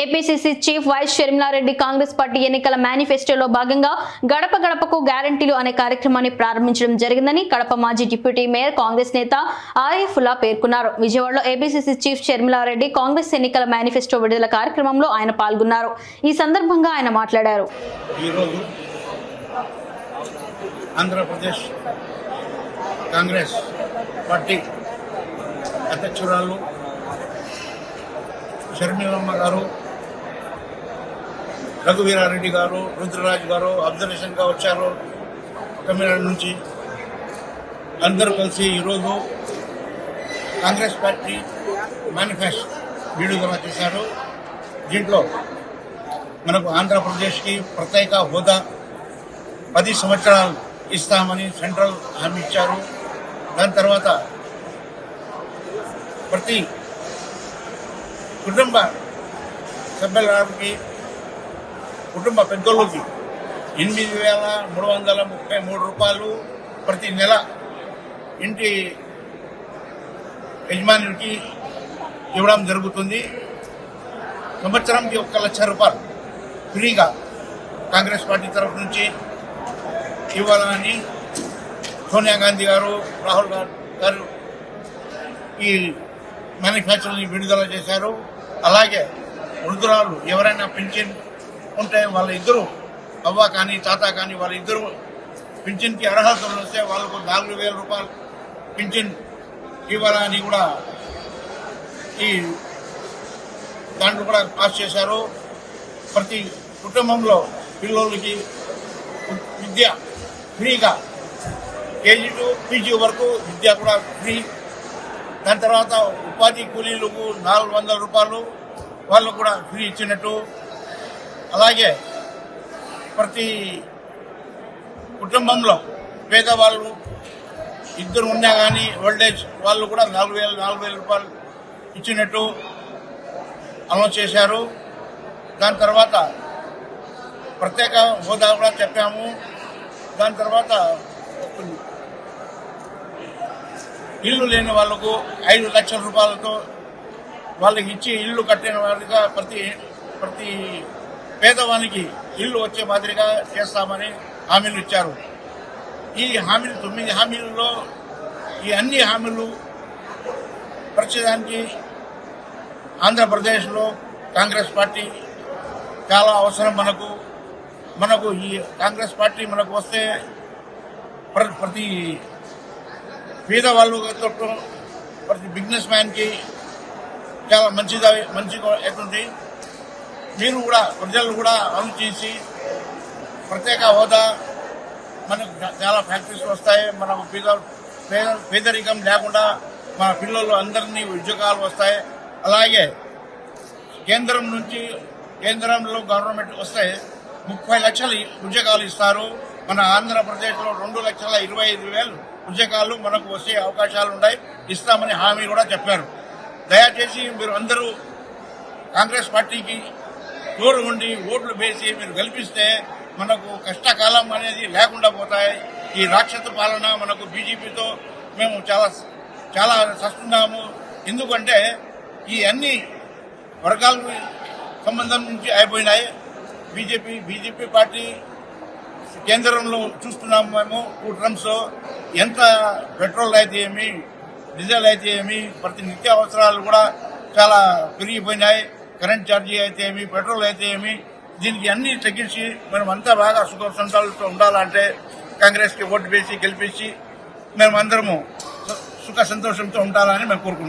APCC chief YS Sharmila Reddy Congress party ఎన్నికల మేనిఫెస్టోలో భాగంగా గడప గడపకు గ్యారంటీలు అనే కార్యక్రమాన్ని ప్రారంభించడం జరిగిందని కడప మాజీ డిప్యూటీ మేయర్ కాంగ్రెస్ నేత ఆరిఫుల్లా పేర్కొన్నారు. విజయవాడలో ఏపీసీసీ చీఫ్ షర్మిలారెడ్డి కాంగ్రెస్ ఎన్నికల మేనిఫెస్టో విడుదల కార్యక్రమంలో ఆయన పాల్గొన్నారు. ఈ సందర్భంగా ఆయన మాట్లాడారు. ఆంధ్రప్రదేశ్ కాంగ్రెస్ పార్టీ అధ్యక్షురాలు షర్మిలమ్మ గారు రఘువీరారెడ్డి గారు రుద్రరాజు గారు అబ్జర్వేషన్గా వచ్చారు తమిళనాడు నుంచి. అందరూ కలిసి ఈరోజు కాంగ్రెస్ పార్టీ మేనిఫెస్టో విడుదల చేశారు. దీంట్లో మనకు ఆంధ్రప్రదేశ్కి ప్రత్యేక హోదా పది సంవత్సరాలు ఇస్తామని సెంట్రల్ హామీ ఇచ్చారు. దాని తర్వాత ప్రతి కుటుంబ సభ్యులకి కుటుంబ పెద్దోళ్ళకి ఎనిమిది వేల మూడు వందల ముప్పై మూడు రూపాయలు ప్రతి నెల ఇంటి యజమానికి ఇవ్వడం జరుగుతుంది. సంవత్సరంకి ఒక్క లక్ష రూపాయలు ఫ్రీగా కాంగ్రెస్ పార్టీ తరఫు నుంచి ఇవ్వాలని సోనియా గాంధీ గారు రాహుల్ గాంధీ గారు ఈ మేనిఫెస్టోని విడుదల చేశారు. అలాగే వృద్ధురాలు ఎవరైనా పెన్షన్ ఉంటే వాళ్ళ ఇద్దరు అవ్వ కానీ తాత కానీ వాళ్ళ ఇద్దరు పింఛన్కి అర్హతలు వస్తే వాళ్ళకు నాలుగు వేల రూపాయలు పింఛన్ ఇవ్వాలని కూడా ఈ దాంట్లో కూడా పాస్ చేశారు. ప్రతి కుటుంబంలో పిల్లలకి విద్య ఫ్రీగా కేజీ టు పీజీ వరకు విద్య కూడా ఫ్రీ. దాని తర్వాత ఉపాధి కూలీలకు నాలుగు వందల రూపాయలు వాళ్ళకు కూడా ఫ్రీ ఇచ్చినట్టు అలాగే ప్రతి కుటుంబంలో పేదవాళ్ళు ఇద్దరు ఉన్నా కానీ ఓల్డేజ్ వాళ్ళు కూడా నాలుగు వేల నాలుగు వేల రూపాయలు ఇచ్చినట్టు అమలు చేశారు. దాని తర్వాత ప్రత్యేక హోదా కూడా చెప్పాము. దాని తర్వాత ఇల్లు లేని వాళ్ళకు ఐదు లక్షల రూపాయలతో వాళ్ళకి ఇచ్చి ఇల్లు కట్టిన వారిగా ప్రతి ప్రతి పేదవానికి ఇల్లు వచ్చే మాదిరిగా చేస్తామని హామీలు ఇచ్చారు. ఈ హామీలు తొమ్మిది హామీలలో ఈ అన్ని హామీలు పరిచయానికి ఆంధ్రప్రదేశ్లో కాంగ్రెస్ పార్టీ చాలా అవసరం మనకు. మనకు ఈ కాంగ్రెస్ పార్టీ మనకు వస్తే ప్రతి పేద వాళ్ళు ప్రతి బిజినెస్ మ్యాన్కి చాలా మంచిది మంచిగా అవుతుంది. మీరు కూడా ప్రజలు కూడా ఆలోచించి ప్రత్యేక హోదా మనకు చాలా ఫ్యాక్టరీస్ వస్తాయి మన పేద పేద- పేదరికం లేకుండా మన పిల్లలు అందరినీ ఉద్యోగాలు వస్తాయి. అలాగే కేంద్రం నుంచి కేంద్రంలో గవర్నమెంట్ వస్తే ముప్పై లక్షల ఉద్యోగాలు ఇస్తారు. మన ఆంధ్రప్రదేశ్లో రెండు లక్షల ఇరవై ఐదు వేలు ఉద్యోగాలు మనకు వచ్చే అవకాశాలు ఉన్నాయి. ఇస్తామని హామీ కూడా చెప్పారు. దయచేసి మీరు అందరూ కాంగ్రెస్ పార్టీకి తోడు ఉండి ఓట్లు వేసి మీరు గెలిపిస్తే మనకు కష్టకాలం అనేది లేకుండా పోతాయి. ఈ రాక్షస పాలన మనకు బీజేపీతో మేము చాలా చాలా చస్తున్నాము ఎందుకంటే ఈ అన్ని వర్గాలకు సంబంధం నుంచి అయిపోయినాయి. బీజేపీ బీజేపీ పార్టీ కేంద్రంలో చూస్తున్నాము మేము టూ ట్రమ్స్ ఎంత పెట్రోల్ అయితే ఏమి డీజిల్ అయితే ఏమి ప్రతి నిత్య అవసరాలు కూడా చాలా పెరిగిపోయినాయి. కరెంట్ ఛార్జీ అయితే ఏమి పెట్రోల్ అయితే ఏమి దీనికి అన్ని తగ్గించి మనం అంతా బాగా సుఖ సంతాలతో ఉండాలంటే కాంగ్రెస్కి ఓటు వేసి గెలిపించి మేము అందరము సుఖ సంతోషంతో ఉండాలని మేము కోరుకుంటున్నాం.